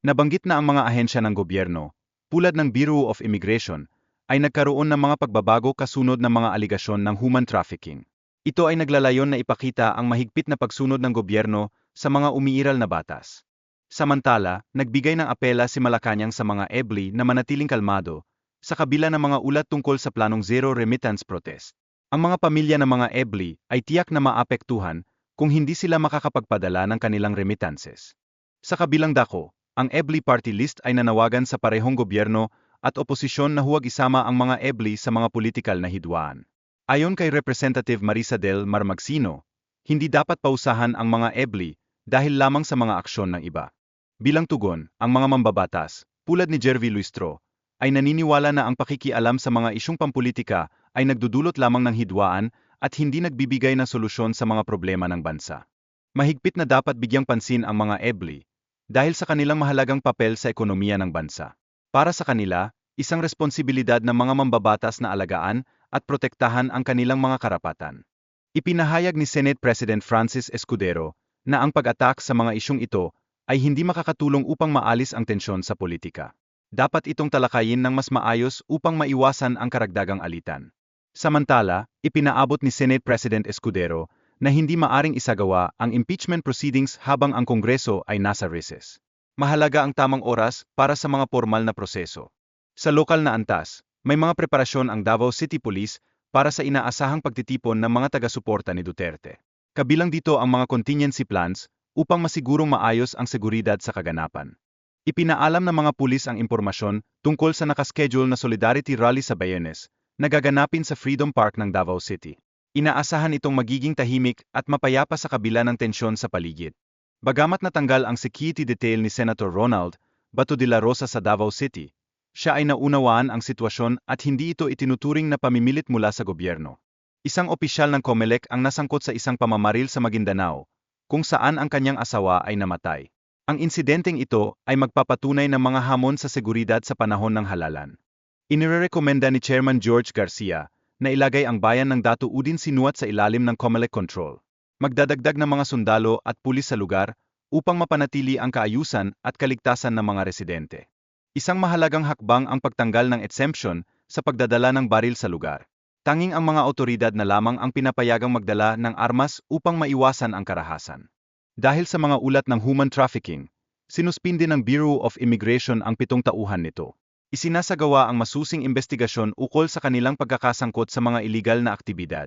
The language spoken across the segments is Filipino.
Nabanggit na ang mga ahensya ng gobyerno, tulad ng Bureau of Immigration, ay nagkaroon ng mga pagbabago kasunod ng mga aligasyon ng human trafficking. Ito ay naglalayon na ipakita ang mahigpit na pagsunod ng gobyerno sa mga umiiral na batas. Samantala, nagbigay ng apela si Malacanang sa mga EBLI na manatiling kalmado, sa kabila ng mga ulat tungkol sa planong zero remittance protest. Ang mga pamilya ng mga EBLI ay tiyak na maapektuhan kung hindi sila makakapagpadala ng kanilang remittances. Sa kabilang dako, ang EBLI party list ay nanawagan sa parehong gobyerno at oposisyon na huwag isama ang mga EBLI sa mga politikal na hidwaan. Ayon kay Representative Marisa del Marmagsino, hindi dapat pausahan ang mga EBLI dahil lamang sa mga aksyon ng iba. Bilang tugon, ang mga mambabatas, tulad ni Jervy Luistro, ay naniniwala na ang pakikialam sa mga isyong pampolitika ay nagdudulot lamang ng hidwaan at hindi nagbibigay ng solusyon sa mga problema ng bansa. Mahigpit na dapat bigyang pansin ang mga EBLI dahil sa kanilang mahalagang papel sa ekonomiya ng bansa. Para sa kanila, isang responsibilidad ng mga mambabatas na alagaan at protektahan ang kanilang mga karapatan. Ipinahayag ni Senate President Francis Escudero na ang pag-atak sa mga isyong ito ay hindi makakatulong upang maalis ang tensyon sa politika. Dapat itong talakayin ng mas maayos upang maiwasan ang karagdagang alitan. Samantala, ipinaabot ni Senate President Escudero na hindi maaring isagawa ang impeachment proceedings habang ang Kongreso ay nasa recess. Mahalaga ang tamang oras para sa mga formal na proseso. Sa lokal na antas, may mga preparasyon ang Davao City Police para sa inaasahang pagtitipon ng mga taga-suporta ni Duterte. Kabilang dito ang mga contingency plans upang masigurong maayos ang seguridad sa kaganapan. Ipinaalam ng mga pulis ang impormasyon tungkol sa nakaschedule na Solidarity Rally sa Bayenes na gaganapin sa Freedom Park ng Davao City. Inaasahan itong magiging tahimik at mapayapa sa kabila ng tensyon sa paligid. Bagamat natanggal ang security detail ni Senator Ronald Bato de la Rosa sa Davao City, siya ay naunawaan ang sitwasyon at hindi ito itinuturing na pamimilit mula sa gobyerno. Isang opisyal ng COMELEC ang nasangkot sa isang pamamaril sa Maguindanao, kung saan ang kanyang asawa ay namatay. Ang insidenteng ito ay magpapatunay ng mga hamon sa seguridad sa panahon ng halalan. Inirekomenda ni Chairman George Garcia na ilagay ang bayan ng Datu Udin Sinuat sa ilalim ng COMELEC control. Magdadagdag ng mga sundalo at pulis sa lugar upang mapanatili ang kaayusan at kaligtasan ng mga residente. Isang mahalagang hakbang ang pagtanggal ng exemption sa pagdadala ng baril sa lugar. Tanging ang mga otoridad na lamang ang pinapayagang magdala ng armas upang maiwasan ang karahasan. Dahil sa mga ulat ng human trafficking, sinuspindi ng Bureau of Immigration ang pitong tauhan nito. Isinasagawa ang masusing investigasyon ukol sa kanilang pagkakasangkot sa mga iligal na aktibidad.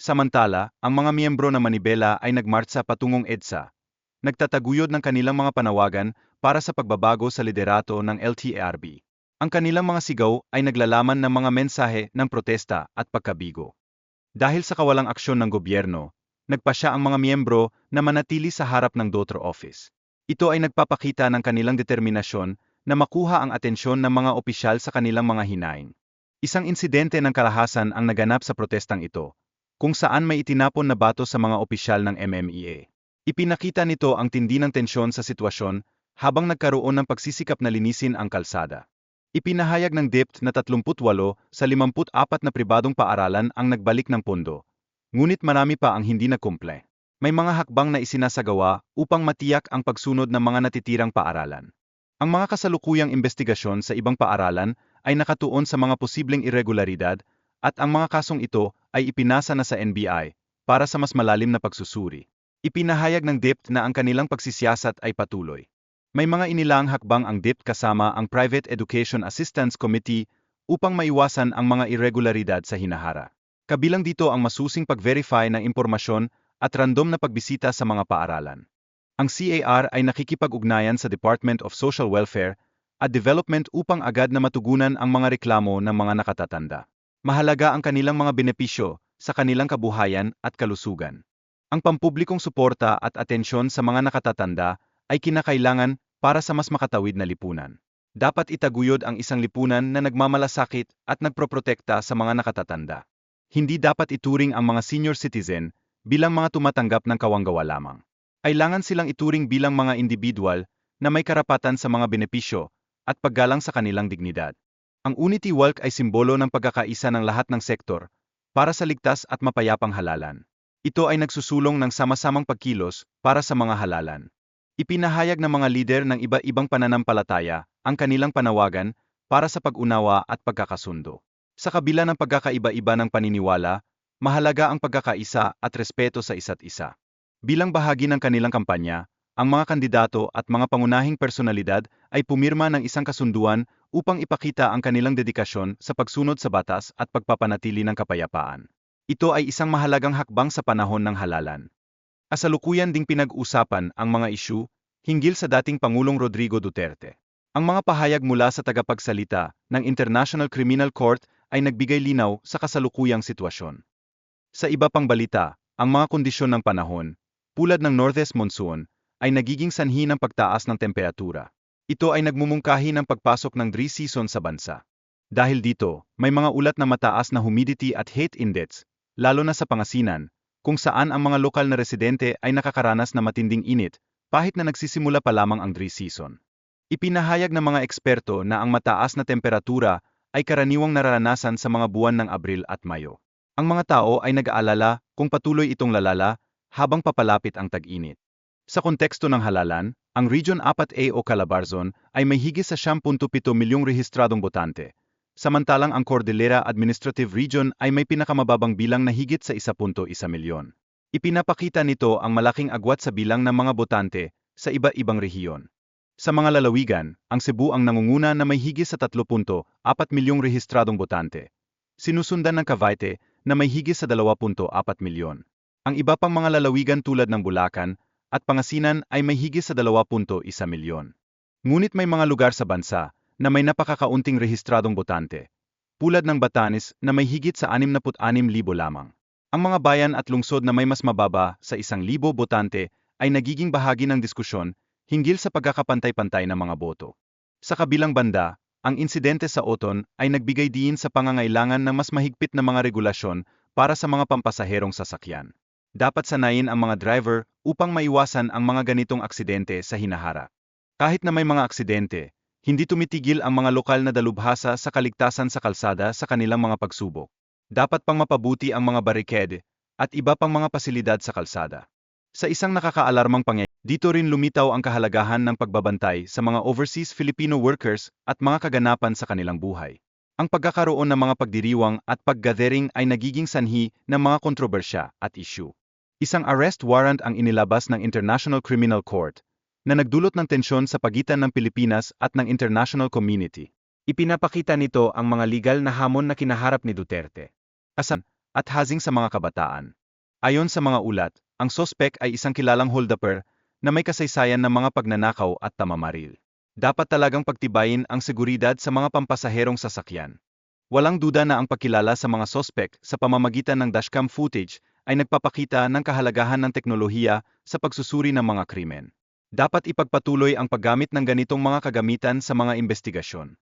Samantala, ang mga miyembro ng Manibela ay nagmartsa patungong EDSA, nagtataguyod ng kanilang mga panawagan para sa pagbabago sa liderato ng LTARB. Ang kanilang mga sigaw ay naglalaman ng mga mensahe ng protesta at pagkabigo. Dahil sa kawalang aksyon ng gobyerno, nagpasya ang mga miyembro na manatili sa harap ng Dotro Office. Ito ay nagpapakita ng kanilang determinasyon na makuha ang atensyon ng mga opisyal sa kanilang mga hinaing. Isang insidente ng kalahasan ang naganap sa protestang ito, kung saan may itinapon na bato sa mga opisyal ng MMEA. Ipinakita nito ang tindi ng tensyon sa sitwasyon habang nagkaroon ng pagsisikap na linisin ang kalsada. Ipinahayag ng DEPT na 38 sa 54 na pribadong paaralan ang nagbalik ng pondo. Ngunit marami pa ang hindi nakumple. May mga hakbang na isinasagawa upang matiyak ang pagsunod ng mga natitirang paaralan. Ang mga kasalukuyang investigasyon sa ibang paaralan ay nakatuon sa mga posibleng irregularidad at ang mga kasong ito ay ipinasa na sa NBI para sa mas malalim na pagsusuri. Ipinahayag ng DEPT na ang kanilang pagsisiyasat ay patuloy. May mga inilang hakbang ang DEPT kasama ang Private Education Assistance Committee upang maiwasan ang mga irregularidad sa hinahara. Kabilang dito ang masusing pag-verify ng impormasyon at random na pagbisita sa mga paaralan. Ang CAR ay nakikipag-ugnayan sa Department of Social Welfare at Development upang agad na matugunan ang mga reklamo ng mga nakatatanda. Mahalaga ang kanilang mga benepisyo sa kanilang kabuhayan at kalusugan. Ang pampublikong suporta at atensyon sa mga nakatatanda ay kinakailangan para sa mas makatawid na lipunan. Dapat itaguyod ang isang lipunan na nagmamalasakit at nagproprotekta sa mga nakatatanda. Hindi dapat ituring ang mga senior citizen bilang mga tumatanggap ng kawanggawa lamang. Kailangan silang ituring bilang mga individual na may karapatan sa mga benepisyo at paggalang sa kanilang dignidad. Ang Unity Walk ay simbolo ng pagkakaisa ng lahat ng sektor para sa ligtas at mapayapang halalan. Ito ay nagsusulong ng sama-samang pagkilos para sa mga halalan. Ipinahayag ng mga lider ng iba-ibang pananampalataya ang kanilang panawagan para sa pag-unawa at pagkakasundo. Sa kabila ng pagkakaiba-iba ng paniniwala, mahalaga ang pagkakaisa at respeto sa isa't isa. Bilang bahagi ng kanilang kampanya, ang mga kandidato at mga pangunahing personalidad ay pumirma ng isang kasunduan upang ipakita ang kanilang dedikasyon sa pagsunod sa batas at pagpapanatili ng kapayapaan. Ito ay isang mahalagang hakbang sa panahon ng halalan. Kasalukuyan ding pinag-usapan ang mga isyu hinggil sa dating Pangulong Rodrigo Duterte. Ang mga pahayag mula sa tagapagsalita ng International Criminal Court ay nagbigay linaw sa kasalukuyang sitwasyon. Sa iba pang balita, ang mga kondisyon ng panahon, tulad ng northeast monsoon, ay nagiging sanhi ng pagtaas ng temperatura. Ito ay nagmumungkahi ng pagpasok ng dry season sa bansa. Dahil dito, may mga ulat na mataas na humidity at heat index, lalo na sa Pangasinan, kung saan ang mga lokal na residente ay nakakaranas na matinding init, kahit na nagsisimula pa lamang ang dry season. Ipinahayag ng mga eksperto na ang mataas na temperatura ay karaniwang nararanasan sa mga buwan ng Abril at Mayo. Ang mga tao ay nag-aalala kung patuloy itong lalala habang papalapit ang tag-init. Sa konteksto ng halalan, ang Region 4A o Calabarzon ay may higit sa 10.7 milyong rehistradong botante, samantalang ang Cordillera Administrative Region ay may pinakamababang bilang na higit sa 1.1 milyon. Ipinapakita nito ang malaking agwat sa bilang ng mga botante sa iba-ibang rehiyon. Sa mga lalawigan, ang Cebu ang nangunguna na may higit sa 3.4 milyong rehistradong botante. Sinusundan ng Cavite na may higit sa 2.4 milyon. Ang iba pang mga lalawigan tulad ng Bulacan at Pangasinan ay may higit sa 2.1 milyon. Ngunit may mga lugar sa bansa na may napakakaunting rehistradong botante, tulad ng Batanes na may higit sa 66,000 lamang. Ang mga bayan at lungsod na may mas mababa sa 1,000 botante ay nagiging bahagi ng diskusyon hinggil sa pagkakapantay-pantay ng mga boto. Sa kabilang banda, ang insidente sa Oton ay nagbigay diin sa pangangailangan ng mas mahigpit na mga regulasyon para sa mga pampasaherong sasakyan. Dapat sanayin ang mga driver upang maiwasan ang mga ganitong aksidente sa hinahara. Kahit na may mga aksidente, hindi tumitigil ang mga lokal na dalubhasa sa kaligtasan sa kalsada sa kanilang mga pagsubok. Dapat pang mapabuti ang mga barikede at iba pang mga pasilidad sa kalsada. Sa isang nakakaalarmang pangyayari, dito rin lumitaw ang kahalagahan ng pagbabantay sa mga overseas Filipino workers at mga kaganapan sa kanilang buhay. Ang pagkakaroon ng mga pagdiriwang at paggathering ay nagiging sanhi ng mga kontrobersya at issue. Isang arrest warrant ang inilabas ng International Criminal Court na nagdulot ng tensyon sa pagitan ng Pilipinas at ng international community. Ipinapakita nito ang mga legal na hamon na kinaharap ni Duterte. Asan at hazing sa mga kabataan. Ayon sa mga ulat, ang sospek ay isang kilalang holdupper na may kasaysayan ng mga pagnanakaw at tamamaril. Dapat talagang pagtibayin ang seguridad sa mga pampasaherong sasakyan. Walang duda na ang pagkilala sa mga sospek sa pamamagitan ng dashcam footage ay nagpapakita ng kahalagahan ng teknolohiya sa pagsusuri ng mga krimen. Dapat ipagpatuloy ang paggamit ng ganitong mga kagamitan sa mga investigasyon.